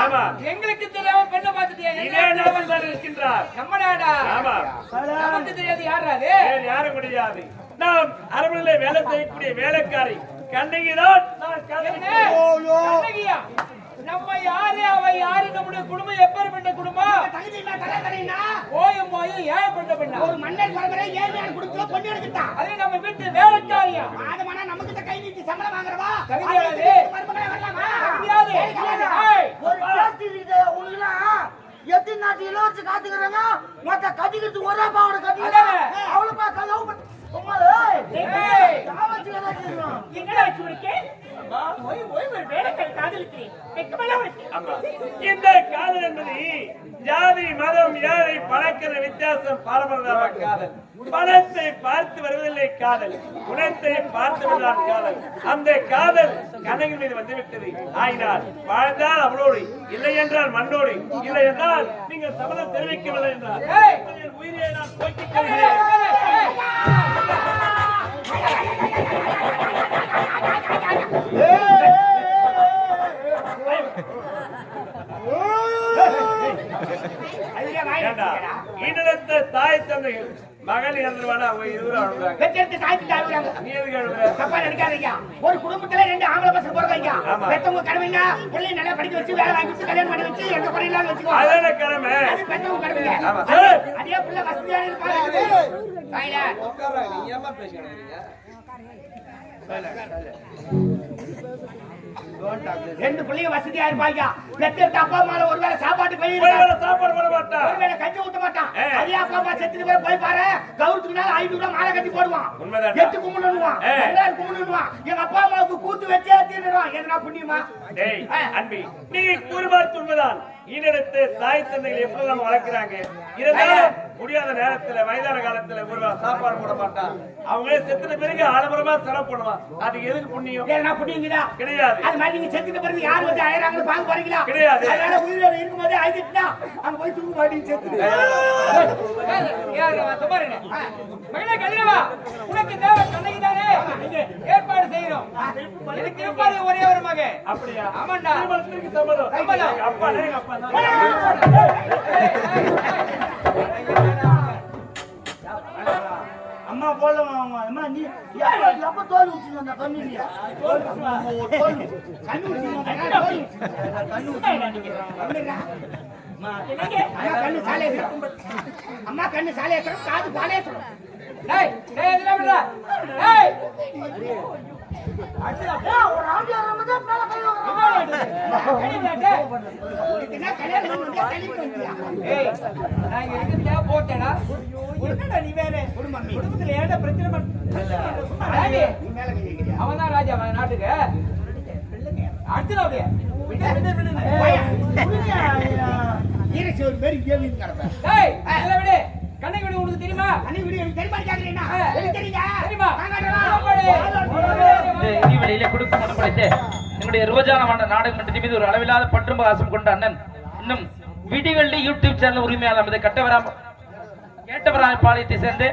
ஆமா. எங்களுக்கு தெரியாம பெண்ணை பாத்துட்டியா இதே நாவல் தான் இருக்கின்றார். நம்ம நாடா? ஆமா. நமக்கு தெரியாது யாரா அது? யாரும் கிடையாது. நாம் அரண்மனையிலே வேலை செய்யக்கூடிய வேலைக்காரி. நான்? கண்ணகி. கண்ணகியா? நம்ம யாரு? அவ யாரு? நம்முடைய குடும்பம் எப்பேற்பட்ட குடும்பம்? தகுதியில்லா தலைவரைனா போயும் போயும் ஏகப்பட்ட பெண்ணா? ஒரு மன்னர் பரம்பரை ஏழ்மையான குடும்பத்துல பொண்ணு எடுத்துட்டான் அது நம்ம வீட்டு வேலைக்காரியா? ஆதமானா நமக்கிட்ட கை நீட்டி சம்பளம் வாங்குறவா? தகுதியானது. மருமகளை வரலாமா? தகுதியாது. ஒரு பேச்சு இது உங்களுக்குலாம் எத்தனை நாட்டு இளவரசி காத்துக்கிறாங்க மொத்த கட்டிக்கிறது ஒரே பாவோட கட்டிக்கிறேன் அதானே. அவ்வளவு கதவு பண்ண- இந்த காதல் என்பது ஜாதி மதம் ஏழை பணக்கிற வித்தியாசம் பாரம்பரிய காதல். பணத்தை பார்த்து வருவதில்லை காதல் குணத்தை பார்த்து வருவதுதான் காதல். அந்த காதல் கனகு மீது வந்துவிட்டது. ஆயினால் வாழ்ந்தால் அவளோடு இல்லை என்றால் மண்ணோடு இல்லை என்றால் நீங்கள் சம்மதம் தெரிவிக்கவில்லை என்றால். ஏய். உங்கள் உயிரை நான் போக்கிக் ஈன்றெடுத்த தாய் தந்தைகள். மகள் இறந்துருவானா அவங்க இருவரும் அழுகுறாங்க பெற்றெடுத்து தாய்க்கு அழுகுறாங்க. நீ எதுக்கு அழுகுற தப்பா நினைக்காதீங்க. ஒரு குடும்பத்துல ரெண்டு ஆம்பளை பசங்க பிறந்தாங்க. பெத்தவங்க கடமைங்க. பிள்ளைய நல்லா படிக்க வச்சு, வேலை வாங்கி வச்சு, கல்யாணம் பண்ணி வச்சு, எந்த குறையும் இல்லாம வச்சுக்கோ. அதான கடமை அது பெத்தவங்க கடமைங்க. ஆமா. சரி. அதே புள்ள வசதியான இருப்பாங்க. தாயில. ரெண்டு பிள்ளைங்க வசதியா இருப்பாங்க. பெத்தெடுத்த அப்பா அம்மால ஒருவேளை சாப்பாட்டு போய் ஒருவேளை சாப்பாடு போட மாட்டா. ஒருவேளை கஞ்சி ஊத்த மாட்டான். அதே அப்பா அம்மா செத்துட்டு போய் போய் பாரு. கௌரவத்துக்கு மேல ஐநூறு ரூபாய் மாலை கட்டி போடுவான். எட்டு கும்பிடுவான். எல்லாரும் கும்பிடுவான் எங்க அப்பா அம்மாவுக்கு கூத்து வச்சே தீர்ந்துடுவான் எதனா புண்ணியமா? டேய் அன்பி நீ கூறுபார்த்து உண்மைதான். ஈனெடுத்து தாய் தந்தைகள் எப்படி நம்ம வளர்க்கிறாங்க? இருந்தாலும் முடியாத நேரத்துல வயதான காலத்துல ஒருவா சாப்பாடு போட மாட்டான். அவங்களே செத்துன பிறகு ஆடம்பரமா செலவு பண்ணுவான். அதுக்கு எதுக்கு புண்ணியம்? எதனா புண்ணியங்குதா கிடையாது. அது மாதிரி நீங்க செத்துட்ட பிறகு யார் வந்து அயறாங்கன்னு பாக்க போறீங்களா? கிடையாது. அதனால உயிரோட இருக்கும்போது அழுதுட்டுனா அங்க போய் தூங்க மாட்டீங்க கதிரவா, உனக்கு தேவை கண்ணகிதானே? ஏற்பாடு செய்யறோம் எனக்கு ஒரே ஒரு மகன். அப்படியா? ஆமாண்டா. சம்மதம். அப்பா அப்பா தான். அம்மா போடலாம் அம்மா? அம்மா நீ எப்ப தோல் ஊத்துங்க அந்த கண்ணிலியா தோல் தோல் கண்ணு ஊசிங்க, கண்ணு கண்ணு அம்மா கண்ணு காது பாலேஸ்வரம் ஏய் ஏய் இதெல்லாம் ஏய், ஒரு நான் நீ வேற? குடும்பத்துல ஏன்டா பிரச்சனை பண்ண- அவன்தான் ராஜா நாட்டுக்கு அடுத்து அப்படியே பேர் இங்கே கிடப்பேன் இதெல்லாம் விடு. உனக்கு தெரியுமா வீடு எனக்கு தெரியுமா கேக்குறீங்க ஆ. எனக்கு தெரியுங்க தெரியுமா வாங்கடா. இந்த இனிவெளியிலே கொடுக்கும் மனம் படைத்த எங்களுடைய ரோஜான நாடக மன்றத்தின் மீது ஒரு அளவில்லாத பற்றும் பாசம் கொண்ட அண்ணன் இன்னும் விடிவெள்ளி யூடியூப் சேனல் உரிமையாளர் நமது கட்டவராம் கேட்டவராம் பாளையத்தை சேர்ந்து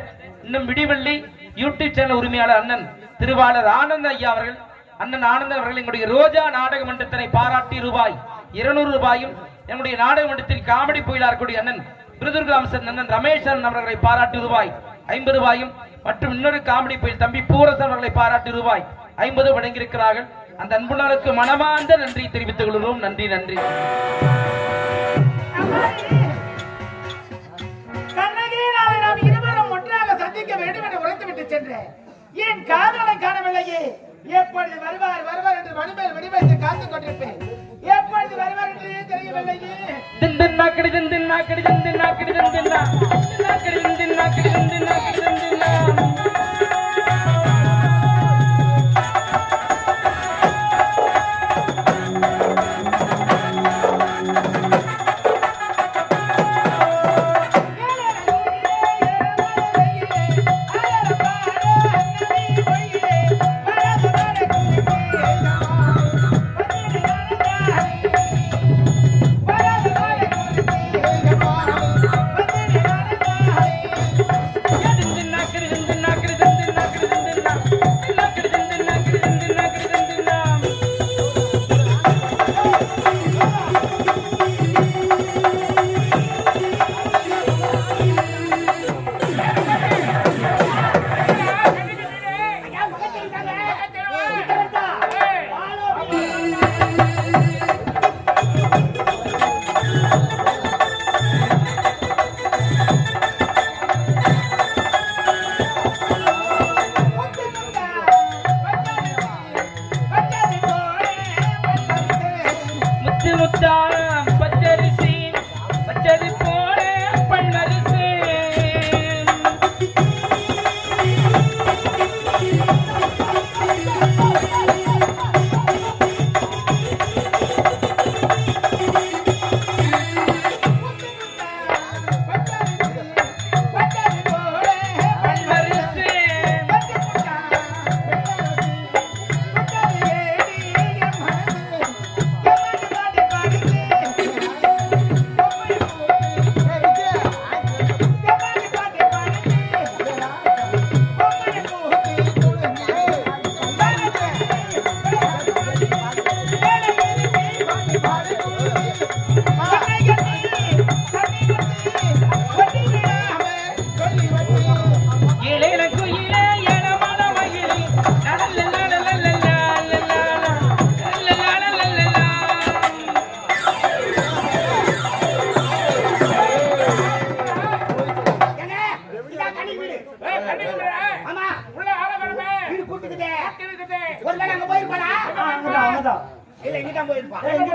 இன்னும் விடிவெள்ளி யூடியூப் சேனல் உரிமையாளர் அண்ணன் திருவாளர் ஆனந்த் ஐயா அவர்கள் அண்ணன் ஆனந்த் அவர்கள் எங்களுடைய ரோஜா நாடக மன்றத்தினை பாராட்டி ரூபாய் இருநூறு ரூபாயும் எங்களுடைய நாடக மன்றத்தில் காமெடி புயலா இருக்கக்கூடிய அண்ணன் பிருதுர்காம்சன் அண்ணன் ரமேஷன் அவர்களை பாராட்டு ரூபாய் ஐம்பது ரூபாயும் மற்றும் இன்னொரு காமெடி பயில் தம்பி பூரசன் அவர்களை பாராட்டு ரூபாய் ஐம்பது வழங்கியிருக்கிறார்கள். அந்த அன்புணருக்கு மனமார்ந்த நன்றி தெரிவித்துக் கொள்கிறோம். நன்றி நன்றி. நாம் இருவரும் ஒன்றாக சந்திக்க வேண்டும் என்று உரைத்து விட்டு சென்றேன். ஏன் காதலை காணவில்லையே? எப்பொழுது வருவார் வருவார் என்று மணிமேல் வெடிவைத்து காத்துக் கொண்டிருப்பேன் எப்பொழுது வருவார் என்று தெரியவில்லை தின் நாக்கடி தின் தின் நாக்கடி தின் தின் நாக்கடி தின் தின் நா. தின் நாக்கடி தின் தின் நாக்கடி தின் தின் நாக்கடி தின் தின்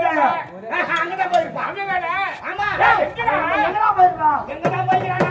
ஆஹா, அங்கதான் போயிருப்பான் ஆமா. எங்கதான் போயிருக்கான்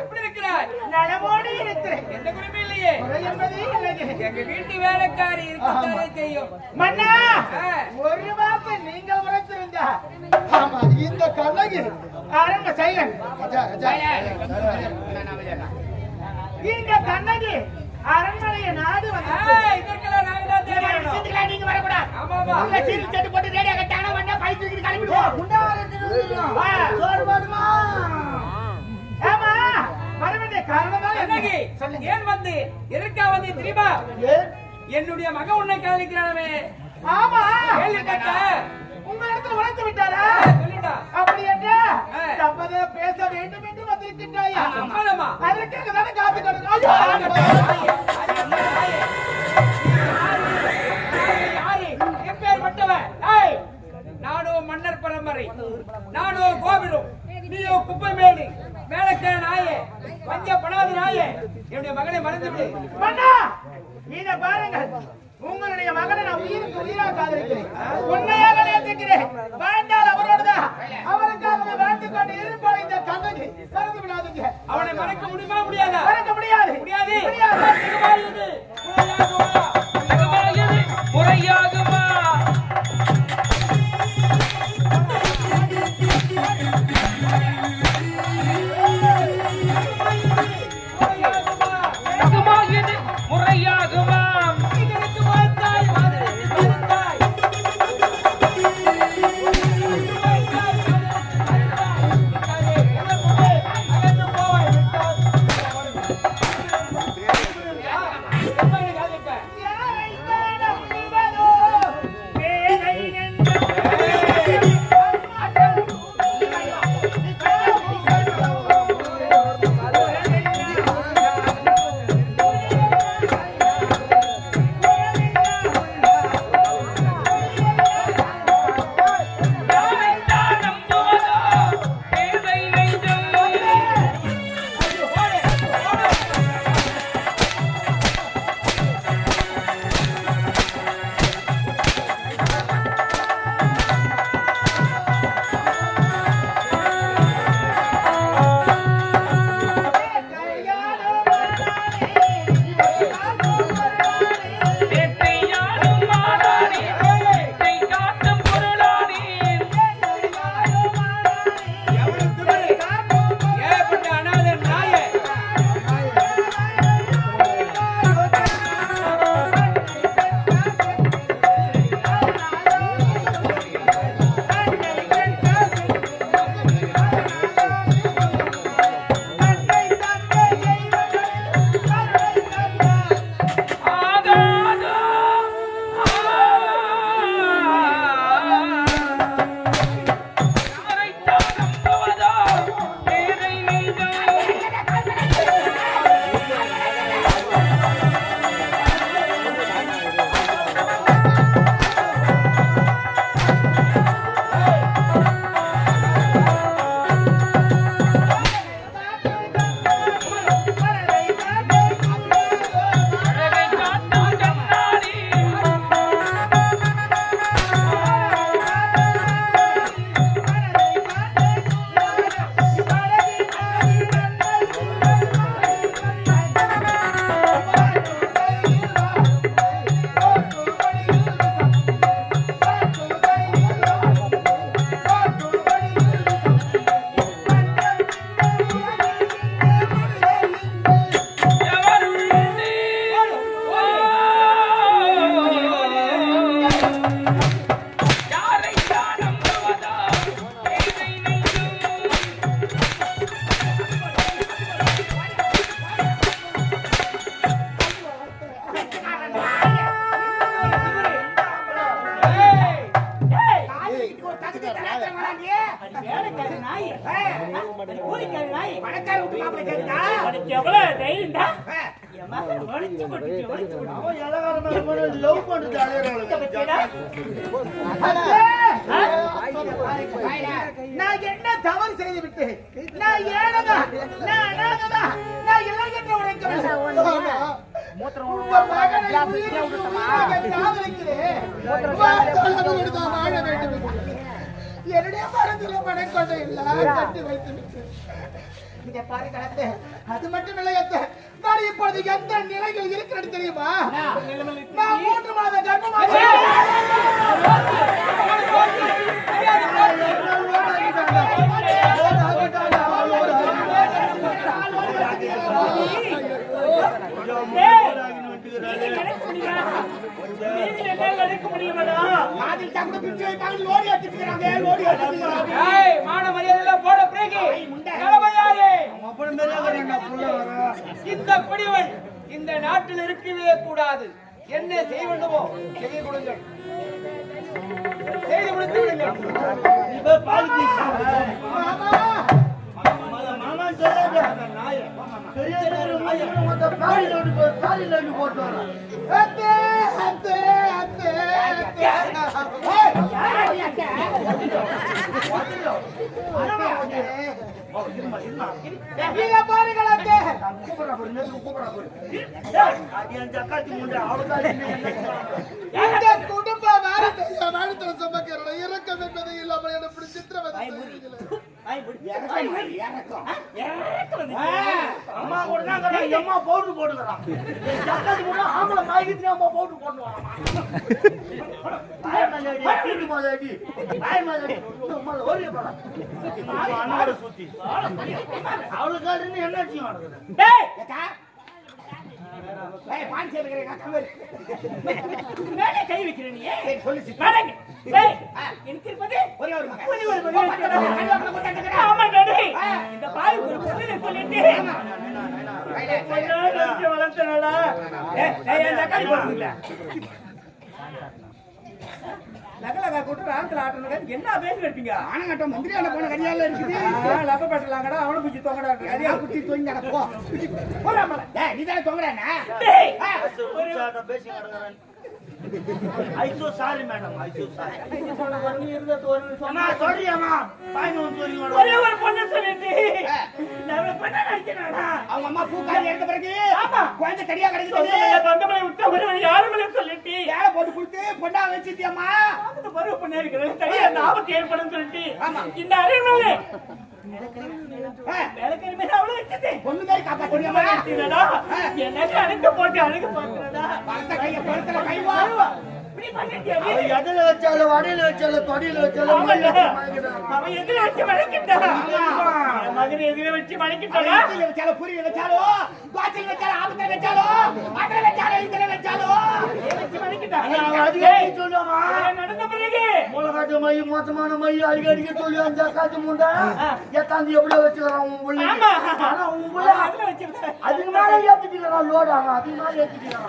எப்படி இருக்கிறாய்? நலமோடு இருக்கிறேன். எந்த குறிப்பும் இல்லையே. என்பதே இல்லையே. எங்க வீட்டு வேலைக்காரி இருக்கத்தானே செய்யும். மன்னா. ஒரு வார்த்தை நீங்கள் உரைத்திருந்தா ஆமா இந்த கண்ணகி அரங்க சைலன் இந்த கண்ணகி அரண்மனையை நாடு நாங்க வரக்கூடாது. ஆமாமா. உள்ள சீரி சட்டு போட்டு ரேடியோ கட்டாங்கன்னா வந்தா பை தூக்கிட்டு கிளம்பிடுவோம் சோறு போதுமா? ஆமா வர வேண்டிய காரணம் தான் அண்ணகி ஏன் வந்து? எதற்கா வந்து தெரியுமா என்னுடைய மகன் உன்னை காதலிக்கிறானே ஆமா. கேள்வி கேட்ட உங்க இடத்துல உழைத்து விட்டாரா அப்படி என்ன பேச வேண்டும் என்று வந்திருக்கின்றாயா? அதற்காக தானே காத்து கொண்டு நானோ மன்னர் பரம்பரை நானோ கோபிலும் நீயோ குப்பைமேடு மேலக்க நாயே பஞ்ச படாத நாயே என்னுடைய மகனை மறந்து விடு மன்னா இத பாருங்கள் உங்களுடைய மகனை நான் உயிருக்கு உயிராக காதலிக்கிறேன். உண்மையாக நேசிக்கிறேன். வாழ்ந்தால் அவரோடுதான் அவருக்காக வாழ்ந்து கொண்டு இருப்பாள் இந்த கண்ணகி மறந்து விடாதீங்க. அவனை மறக்க முடியுமா? முடியாதா? மறக்க முடியாது. முடியாது. முடியாது. லவ் நான் என்ன தவறு செய்து விட்டேன் நான் ஏனதா நான் அனாததா நான் இளைஞர் உழைக்கிறேன் என்னுடைய எல்லாம் கட்டி வைத்து விட்டேன். இங்க அது மட்டும் இல்லை நான் இப்பொழுது எந்த நிலையில் இருக்கிறது தெரியுமா நான் மூன்று மாத கர்ப்பமாக என்ன நடக்க முடியுமாடா மாதிரி தகுந்த பிச்சை வைப்பாங்க லோடி அடிச்சுக்கிறாங்க லோடி அடிச்சுக்கிறாங்க ஏய் மான மரியாதையில போட பிரேக்கி கடமையாரே அப்புறம் மேலே வரேன்டா, புள்ள வர. இந்த பிடிவன் இந்த நாட்டில் இருக்கவே கூடாது என்ன செய்ய வேண்டுமோ கொடுங்கள் செய்து கொடுத்து விடுங்கள் சொல்லாத. பெரிய பாலில போட்டு வரான். அத்தே அத்தே அத்தே நீங்க பாருங்கள் அத்தே கூப்பிடுறா பாரு, நேத்து கூப்பிடுறா பாரு. டேய், அது என் ஜக்காத்தி முண்டை, அவளுதான் இன்னும் என்ன இந்த குடும்ப வாரத்தை வாழ்த்துல சுமக்கிற இறக்கம் என்பதை இல்லாமல் என்ன சித்திரவதை அம்மா கூட தான் அம்மா போட்டுக்கிறான். ஆம்பளை மாய்க்கிட்டு அம்மா powder போட்டுவான். சுத்தி. அவளுக்கு என்ன மேலே கை வைக்கிற நீ சொல்லு எனக்கு இருப்பது ஒரே. ஆமா டாடி இந்த பாய் ஒரு பொண்ணு சொல்லிட்டு. வளர்த்தனடா ஏய் ஏய் போடுங்களா நகலகா கூட்டு ராத்துல ஆட்டணும் என்ன பேசி வைப்பீங்க ஆனங்கட்டம் போன கரியால இருக்குது. லப்ப பேசலாங்கடா அவனை பிடிச்சி தொங்கடா கரியா டேய் நீ தானே டேய் பேசி சொல்லி கொண்டு ஒரே வா. ஒரு பொண்ணு சொல்லிட்டு. பண்ண நினைக்கிறாடா அவங்க அம்மா பூக்காரி எடுத்த பிறகு ஆமா. குழந்தை தடியா கிடைக்குது. பந்தமலை விட்டு ஒரு போட்டு கொடுத்து பொண்ணா வச்சிட்டியம்மா. ஆபத்து பருவ பண்ண இருக்கிறது. தனியா அந்த ஆபத்து ஏற்படும் சொல்லிட்டு இந்த மேல அவ்வளவு வச்சது பொண்ணு கைய பழத்துல கை எதுல வச்சாலும் வடையில வச்சாலும் தொடியில வச்சாலும். அவன் எதிர வச்சு வளைக்கிட்டான் மகன் எதிர வச்சு வளைக்கிட்டானா வச்சாலும் பூரி வச்சாலும் தோசை வச்சாலும் ஆபத்துல வச்சாலும் அதுல வச்சாலும் இதுல வச்சாலும். வச்சு வளைக்கிட்டான் ஆனா அவ அடிக்கடி சொல்லுவாமா, இதெல்லாம் நடந்த பிறகு. முளைக்காட்டு மை, மோசமான மை, அடிக்கடிக்கு சொல்லி அந்த ஜக்காத்து முண்டை, எத்தாந்து எப்படியோ வச்சுக்கிறான் உன் புள்ளைக்கு. ஆமா. ஆனா உன் புள்ள அவன் அதுல வச்சிருந்தான் அதுக்கு மேல ஏத்திக்கிறான் load அவன், அதுக்கு மேல ஏத்திக்கிறான்.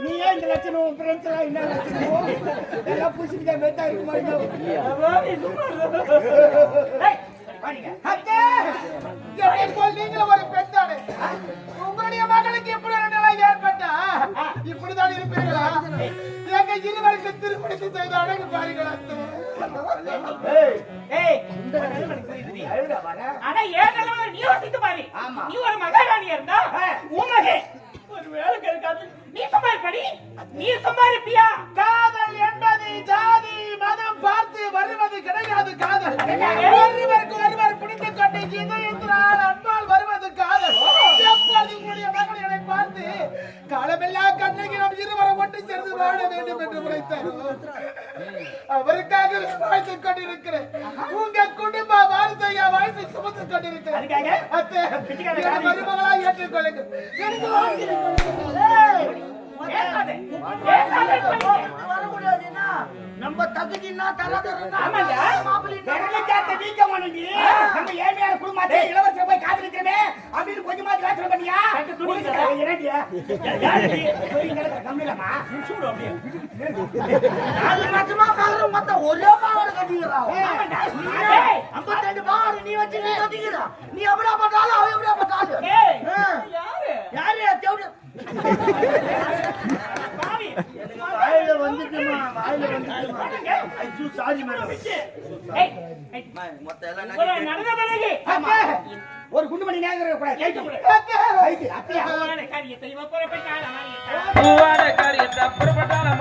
நீ ஏன் இந்த லட்சணம் உன் ஃப்ரெண்ட்ஸ் எல்லாம் என்ன லட்சணம்? எல்லாம் புடிச்சிருக்க மெத்தா இருக்குமா நீங்களும் ஒரு பெண் தானே? உங்களுடைய மகளுக்கு இப்படி நிலை ஏற்பட்டா? இப்படிதான் இருப்பீர்களா? எங்க இருவருக்கு திருமணத்தை செய்த அழகு பாருங்கள் அத்தே ஏய், ஆனா ஏன் நிலைமை நீ யோசித்து பாரு. நீ ஒரு மகாராணியா இருந்தா, உன் மகன் ஒரு வேலைக்கு இருக்காது. நீ சம்பாதிப்படி. நீ சம்பாதிப்பியா? காதல் என்பது ஜாதி மதம் பார்த்து வருவது கிடையாது காதல் ஒருவருக்கு ஒருவர் பிடித்துக் கொண்டு இதயத்தினால் அன்பால் வருவது காதல் எப்போது உங்களுடைய மகளை பார்த்து காலமெல்லாம் கண்ணகி நாம் இருவரும் வாழ வேண்டும் என்று உரைத்தார் அவருக்காக வாழ்த்துக் கொண்டிருக்கிறேன். உங்க குடும்ப வார்த்தையா வாழ்த்து சுமந்து கொண்டிருக்கிறேன். மருமகளா ஏற்றுக்கொள்ளுங்கள். எனக்கு வாழ்த்து நம்ம தகுதினா தரதரனா ஆமாடா மாப்பிள்ளை வீக்க மாட்டீங்க நம்ம ஏமையார குடும்பத்தை இளவரசர் போய் கொஞ்சமா கிளாஸ் பண்ணியா? என்னடியா நீ வச்சு எவ்வளவு ஒரு குண்டு மணி நேரம் கூட காரியத்தை புறப்பட்டான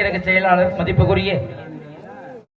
கிழக்கு செயலாளர் மதிப்புக்குரிய